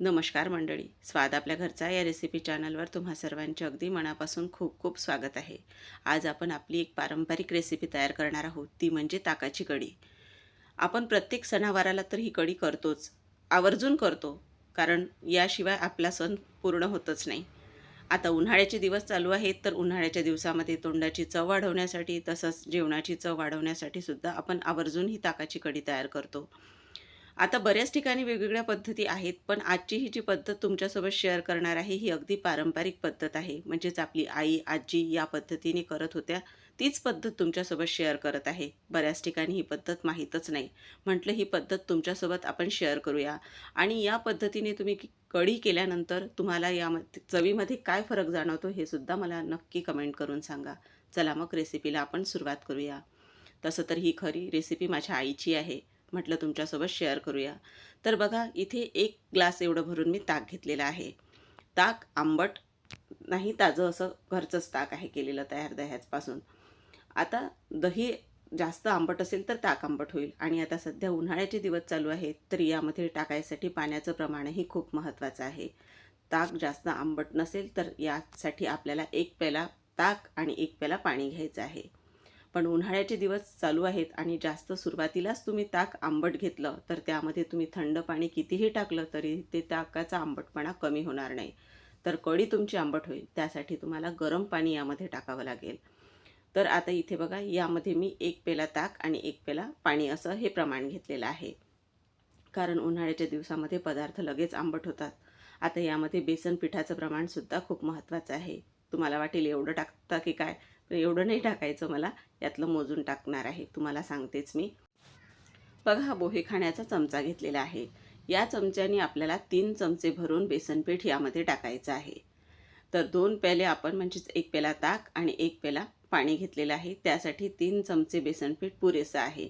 नमस्कार मंडळी. स्वाद आपल्या घरचा या रेसिपी चॅनलवर तुम्हा सर्वांचे अगदी मनापासून खूप खूप स्वागत आहे. आज आपण आपली एक पारंपरिक रेसिपी तयार करणार आहोत. ती म्हणजे ताकाची कढी. आपण प्रत्येक सणावाराला तर ही कढी करतोच. आवर्जून करतो. कारण याशिवाय आपला सण पूर्ण होतच नाही. आता उन्हाळ्याचे दिवस चालू आहेत तर उन्हाळ्याच्या दिवसामध्ये तोंडाची चव वाढवण्यासाठी तसंच जेवणाची चव वाढवण्यासाठी सुद्धा आपण आवर्जून ही ताकाची कढी तयार करतो. आता बऱ्याच ठिकाणी वेगवेगळ्या पद्धती आहेत पण आजची ही जी पद्धत तुमच्यासोबत शेअर करणार आहे ही अगदी पारंपरिक पद्धत आहे. म्हणजेच आपली आई आजी या पद्धतीने करत होत्या तीच पद्धत तुमच्यासोबत शेअर करत आहे. बऱ्याच ठिकाणी ही पद्धत माहीतच नाही. म्हटलं ही पद्धत तुमच्यासोबत आपण शेअर करूया. आणि या पद्धतीने तुम्ही कढी केल्यानंतर तुम्हाला या चवीमध्ये काय फरक जाणवतो हे सुद्धा मला नक्की कमेंट करून सांगा. चला मग रेसिपीला आपण सुरुवात करूया. तसं तर ही खरी रेसिपी माझ्या आईची आहे. म्हटलं तुमच्यासोबत शेअर करूया. तर बघा इथे एक ग्लास एवढं भरून मी ताक घेतलेलं आहे. ताक आंबट नाही ताजं असं घरचंच ताक आहे केलेलं तयार दह्याचपासून आता दही जास्त आंबट असेल तर ताक आंबट होईल. आणि आता सध्या उन्हाळ्याचे दिवस चालू आहेत तर यामध्ये टाकायसाठी पाण्याचं प्रमाणही खूप महत्त्वाचं आहे. ताक जास्त आंबट नसेल तर यासाठी आपल्याला एक प्याला ताक आणि एक प्याला पाणी घ्यायचं आहे. पण उन्हाळ्याचे दिवस चालू आहेत आणि जास्त सुरुवातीलाच तुम्ही ताक आंबट घेतलं तर त्यामध्ये तुम्ही थंड पाणी कितीही टाकलं तरी ते ताकाचा आंबटपणा कमी होणार नाही. तर कढी तुमची आंबट होईल त्यासाठी तुम्हाला गरम पाणी यामध्ये टाकावं लागेल. तर आता इथे बघा यामध्ये मी एक पेला ताक आणि एक पेला पाणी असं हे प्रमाण घेतलेलं आहे. कारण उन्हाळ्याच्या दिवसामध्ये पदार्थ लगेच आंबट होतात. आता यामध्ये बेसन पिठाचं प्रमाणसुद्धा खूप महत्त्वाचं आहे. तुम्हाला वाटेल एवढं टाकता की काय? एवढं नाही टाकायचं मला. यातलं मोजून टाकणार आहे. तुम्हाला सांगतेच मी. बघा हा बोहे खाण्याचा चमचा घेतलेला आहे. या चमच्याने आपल्याला तीन चमचे भरून बेसनपीठ यामध्ये टाकायचं आहे. तर दोन पेले आपण म्हणजेच एक पेला ताक आणि एक पेला पाणी घेतलेलं आहे. त्यासाठी तीन चमचे बेसनपीठ पुरेसं आहे.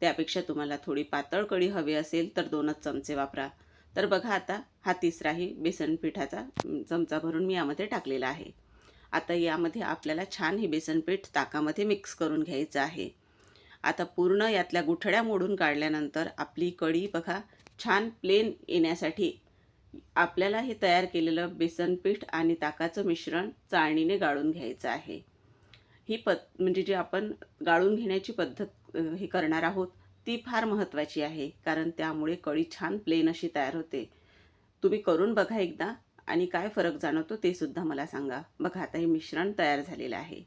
त्यापेक्षा तुम्हाला थोडी पातळ कढी हवी असेल तर दोनच चमचे वापरा. तर बघा आता हा तिसराही बेसनपीठाचा चमचा भरून मी यामध्ये टाकलेला आहे. आता यामध्ये आपल्याला छान हे बेसनपीठ ताकामध्ये मिक्स करून घ्यायचं आहे. आता पूर्ण यातल्या गुठड्या मोडून काढल्यानंतर आपली कढी बघा छान प्लेन येण्यासाठी आपल्याला हे तयार केलेलं बेसनपीठ आणि ताकाचं मिश्रण चाळणीने गाळून घ्यायचं आहे. ही पद म्हणजे जी आपण गाळून घेण्याची पद्धत हे करणार आहोत ती फार महत्त्वाची आहे कारण त्यामुळे कळी छान प्लेन अशी तयार होते. तुम्ही करून बघा एकदा. आणि काय फरक जाणवतो ते सुद्धा मला सांगा. बघा आता हे मिश्रण तयार झालेलं आहे.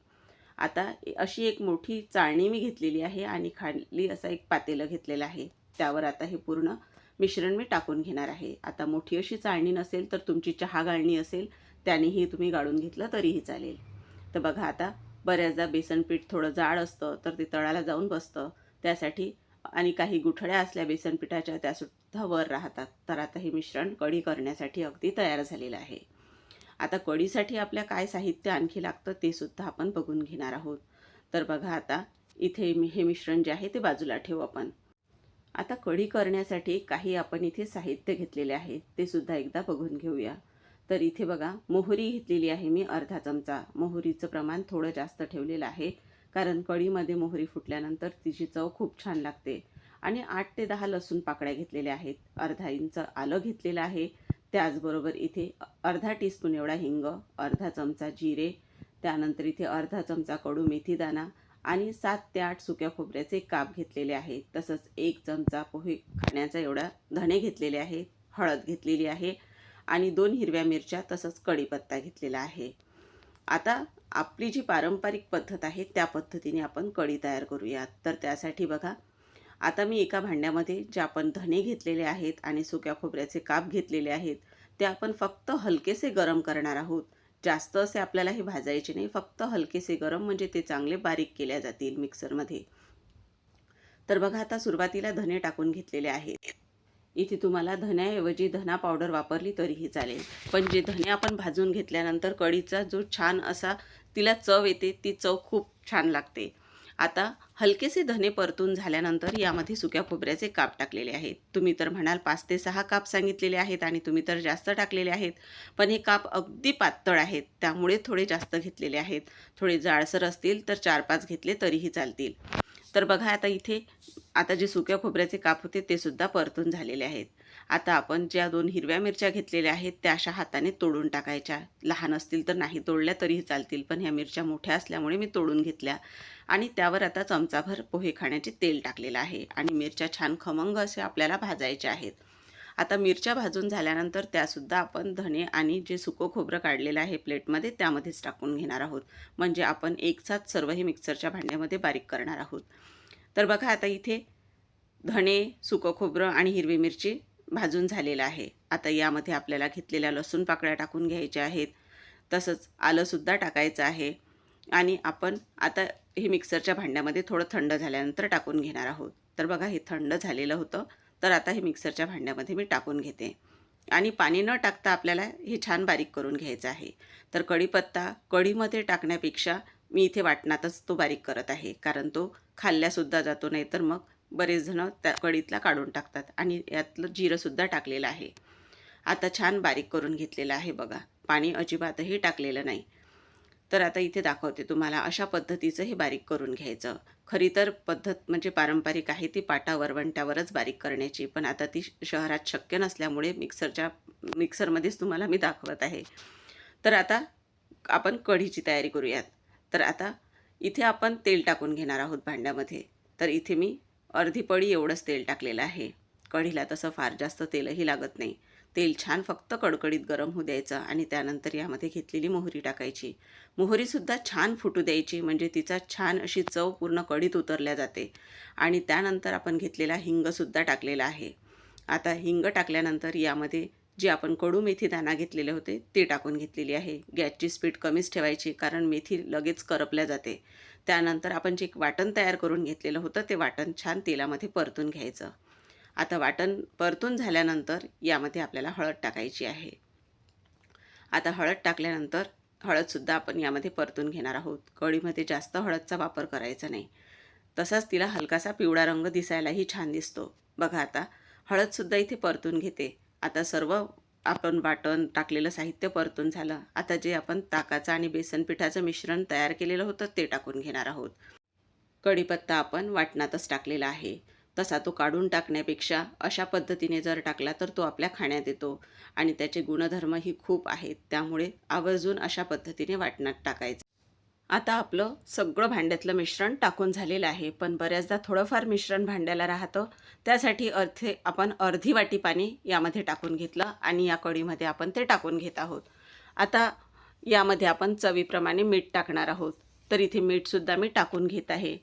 आता अशी एक मोठी चाळणी मी घेतलेली आहे आणि खाली असा एक पातेलं घेतलेलं आहे. त्यावर आता हे पूर्ण मिश्रण मी टाकून घेणार आहे. आता मोठी अशी चाळणी नसेल तर तुमची चहा गाळणी असेल त्यानेही तुम्ही गाळून घेतलं तरीही चालेल. तर बघा आता बऱ्याचदा बेसनपीठ थोडं जाड असतं तर ते तळाला जाऊन बसतं. त्यासाठी आणि काही गुठळ्या असल्या बेसनपिठाच्या त्या सु वर राहतात. तर आता हे मिश्रण कढी करण्यासाठी अगदी तयार झालेलं आहे. आता कढीसाठी आपल्या काय साहित्य आणखी लागतं ते सुद्धा आपण बघून घेणार आहोत. तर बघा आता इथे मी हे मिश्रण जे आहे ते बाजूला ठेवू आपण. आता कढी करण्यासाठी काही आपण इथे साहित्य घेतलेले आहे ते सुद्धा एकदा बघून घेऊया. तर इथे बघा मोहरी घेतलेली आहे मी अर्धा चमचा. मोहरीचं प्रमाण थोडं जास्त ठेवलेलं आहे कारण कढीमध्ये मोहरी फुटल्यानंतर तिची चव खूप छान लागते. आणि आठ ते दहा लसूण पाकळ्या घेतलेल्या आहेत. अर्धा इंच आलं घेतलेलं आहे. त्याचबरोबर इथे अर्धा टीस्पून एवढा हिंग अर्धा चमचा जिरे त्यानंतर इथे अर्धा चमचा कडू मेथी दाणा आणि सात ते आठ सुक्या खोबऱ्याचे काप घेतलेले आहेत. तसंच एक चमचा पोहे खाण्याचा एवढा धणे घेतलेले आहेत हळद घेतलेली आहे आणि दोन हिरव्या मिरच्या तसंच कढीपत्ता घेतलेला आहे. आता आपली जी पारंपरिक पद्धत आहे त्या पद्धतीने आपण कढी तयार करूयात. तर त्यासाठी बघा आता मी एका भांड्यामध्ये जे आपण धणे घेतलेले आहेत आणि सुक्या खोबऱ्याचे काप घेतलेले आहेत ते आपण फक्त हलकेसे गरम करणार आहोत. जास्त असे आपल्याला हे भाजायचे नाही फक्त हलकेसे गरम म्हणजे ते चांगले बारीक केल्या जातील मिक्सरमध्ये. तर बघा आता सुरुवातीला धने टाकून घेतलेले आहेत. इथे तुम्हाला धन्याऐवजी धना पावडर वापरली तरीही चालेल. पण जे धने आपण भाजून घेतल्यानंतर कढीचा जो छान असा तिला चव येते ती चव खूप छान लागते. आता हलकेसे धने परतून झाल्यानंतर यामध्ये सुक्या खोबऱ्याचे काप टाकलेले आहेत. तुम्ही तर म्हणाल पाच ते सहा काप सांगितलेले आहेत आणि तुम्ही तर जास्त टाकलेले आहेत. पण हे काप अगदी पातळ आहेत. त्यामुळे थोडे जास्त घेतलेले आहेत. थोडे जाडसर असतील तर चार पाच घेतले तरीही चालतील. तर बघा आता इथे आता जे सुक्या खोबऱ्याचे काप होते ते सुद्धा परतून झालेले आहेत. आता आपण ज्या दोन हिरव्या मिरच्या घेतलेल्या आहेत त्या अशा हाताने तोडून टाकायच्या. लहान असतील तर नाही तोडल्या तरीही चालतील पण ह्या मिरच्या मोठ्या असल्यामुळे मी तोडून घेतल्या. आणि त्यावर आता चमचाभर पोहे खाण्याचे तेल टाकलेलं आहे. आणि मिरच्या छान खमंग असे आपल्याला भाजायच्या आहेत. आता मिरच्या भाजून झाल्यानंतर त्यासुद्धा आपण धणे आणि जे सुकं खोबरं काढलेलं आहे प्लेटमध्ये त्यामध्येच टाकून घेणार आहोत. म्हणजे आपण एकसाथ सर्व हे मिक्सरच्या भांड्यामध्ये बारीक करणार आहोत. तर बघा आता इथे धणे सुकं खोबरं आणि हिरवी मिरची भाजून झालेलं आहे. आता यामध्ये आपल्याला घेतलेल्या लसूण पाकळ्या टाकून घ्यायच्या आहेत. तसंच आलंसुद्धा टाकायचं आहे. आणि आपण आता हे मिक्सरच्या भांड्यामध्ये थोडं थंड झाल्यानंतर टाकून घेणार आहोत. तर बघा हे थंड झालेलं होतं. तर आता हे मिक्सरच्या भांड्यामध्ये मी टाकून घेते. आणि पाणी न टाकता आपल्याला हे छान बारीक करून घ्यायचं आहे. तर कढीपत्ता कढीमध्ये टाकण्यापेक्षा मी इथे वाटणातच तो बारीक करत आहे. कारण तो खाल्ल्यासुद्धा जातो नाही तर मग बरेच जणं त्या कढीतला काढून टाकतात आणि यातलं जिरंसुद्धा टाकलेलं आहे. आता छान बारीक करून घेतलेलं आहे बघा. पाणी अजिबातही टाकलेलं नाही. तर आता इथे दाखवते तुम्हाला अशा पद्धतीचं हे बारीक करून घ्यायचं. खरी तर पद्धत म्हणजे पारंपरिक आहे ती पाटा वरवंट्यावरच बारीक करण्याची. पण आता ती शहरात शक्य नसल्यामुळे मिक्सरच्या मिक्सरमध्येच तुम्हाला मी दाखवत आहे. तर आता आपण कढीची तयारी करूयात. तर आता इथे आपण तेल टाकून घेणार आहोत भांड्यामध्ये. तर इथे मी अर्धी पडी एवढंच तेल टाकलेलं आहे. कढीला तसं फार जास्त तेलही लागत नाही. तेल छान फक्त कडकडीत गरम होऊ द्यायचं आणि त्यानंतर यामध्ये घेतलेली मोहरी टाकायची. मोहरीसुद्धा छान फुटू द्यायची म्हणजे तिचा छान अशी चव पूर्ण कडीत उतरल्या जाते. आणि त्यानंतर आपण घेतलेला हिंगसुद्धा टाकलेला आहे. आता हिंग टाकल्यानंतर यामध्ये जे आपण कडू मेथी दाणा घेतलेले होते ते टाकून घेतलेली आहे. गॅसची स्पीड कमीच ठेवायची कारण मेथी लगेच करपल्या जाते. त्यानंतर आपण जे वाटण तयार करून घेतलेलं होतं ते वाटण छान तेलामध्ये परतून घ्यायचं. आता वाटण परतून झाल्यानंतर यामध्ये आपल्याला हळद टाकायची आहे. आता हळद टाकल्यानंतर हळदसुद्धा आपण यामध्ये परतून घेणार आहोत. कढीमध्ये जास्त हळदचा वापर करायचा नाही. तसाच तिला हलकासा पिवळा रंग दिसायलाही छान दिसतो. बघा आता हळदसुद्धा इथे परतून घेते. आता सर्व आपण वाटण टाकलेलं साहित्य परतून झालं. आता जे आपण ताकाचं आणि बेसन पिठाचं मिश्रण तयार केलेलं होतं ते टाकून घेणार आहोत. कढीपत्ता आपण वाटणातच टाकलेला आहे. तसा तो काढून टाकण्यापेक्षा अशा पद्धतीने जर टाकला तर तो आपल्या खाण्यात येतो. आणि त्याचे गुणधर्मही खूप आहेत त्यामुळे आवर्जून अशा पद्धतीने वाटणात टाकायचं. आता आपलं सगळं भांड्यातलं मिश्रण टाकून झालेलं आहे पण बऱ्याचदा थोडंफार मिश्रण भांड्याला राहतं. त्यासाठी अर्धे आपण अर्धी वाटी पाणी यामध्ये टाकून घेतलं आणि या कढीमध्ये आपण ते टाकून घेत आहोत. आता यामध्ये आपण चवीप्रमाणे मीठ टाकणार आहोत. तर इथे मीठसुद्धा मी टाकून घेत आहे.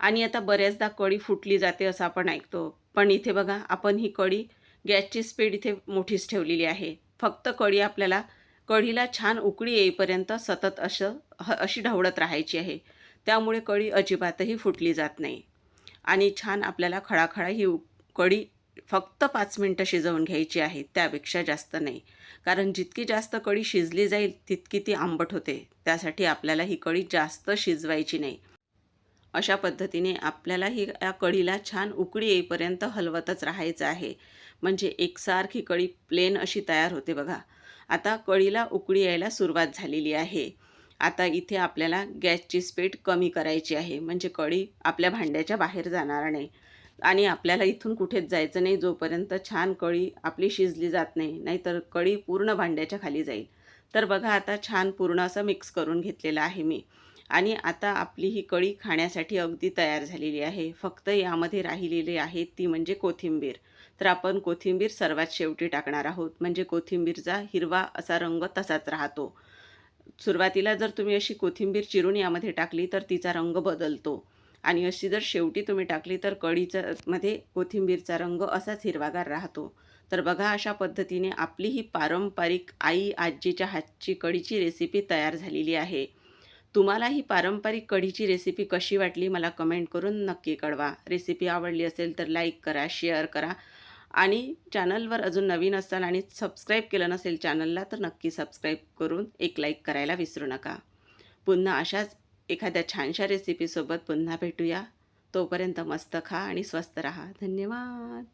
आणि आता बऱ्याचदा कढी फुटली जाते असं आपण ऐकतो. पण इथे बघा आपण ही कढी गॅसची स्पीड इथे मोठीच ठेवलेली आहे. फक्त कढी आपल्याला कढीला छान उकळी येईपर्यंत सतत असं ह अशी ढवळत राहायची आहे. त्यामुळे कढी अजिबातही फुटली जात नाही. आणि छान आपल्याला खळाखळा ही कढी फक्त पाच मिनटं शिजवून घ्यायची आहे त्यापेक्षा जास्त नाही. कारण जितकी जास्त कढी शिजली जाईल तितकी ती आंबट होते. त्यासाठी आपल्याला ही कढी जास्त शिजवायची नाही. अशा पद्धतीने आपल्याला ही या कढीला छान उकळी येईपर्यंत हलवतच राहायचं आहे. म्हणजे एकसारखी कढी प्लेन अशी तयार होते बघा. आता कढीला उकळी यायला सुरुवात झालेली आहे. आता इथे आपल्याला गॅसची स्पीड कमी करायची आहे. म्हणजे कढी आपल्या भांड्याच्या बाहेर जाणार नाही. आणि आपल्याला इथून कुठेच जायचं नाही जोपर्यंत छान कळी आपली शिजली जात नाही नाहीतर कढी पूर्ण भांड्याच्या खाली जाईल. तर बघा आता छान पूर्ण असं मिक्स करून घेतलेलं आहे मी. आणि आता आपली ही कढी खाण्यासाठी अगदी तयार झालेली आहे. फक्त यामध्ये राहिलेली आहे ती म्हणजे कोथिंबीर. तर आपण कोथिंबीर सर्वात शेवटी टाकणार आहोत. म्हणजे कोथिंबीरचा हिरवा असा रंग तसाच राहतो. सुरुवातीला जर तुम्ही अशी कोथिंबीर चिरून यामध्ये टाकली तर तिचा रंग बदलतो. आणि अशी जर शेवटी तुम्ही टाकली तर कढीचा मध्ये कोथिंबीरचा रंग असाच हिरवागार राहतो. तर बघा अशा पद्धतीने आपली ही पारंपरिक आई आजीच्या हातची कढीची रेसिपी तयार झालेली आहे. तुम्हाला ही पारंपरिक कढीची रेसिपी कशी वाटली मला कमेंट करून नक्की कळवा. रेसिपी आवडली असेल तर लाईक करा शेअर करा. आणि चॅनलवर अजून नवीन असाल आणि सबस्क्राईब केलं नसेल चॅनलला तर नक्की सबस्क्राईब करून एक लाईक करायला विसरू नका. पुन्हा अशाच एखाद्या छानशा रेसिपीसोबत पुन्हा भेटूया. तोपर्यंत मस्त खा आणि स्वस्त रहा. धन्यवाद.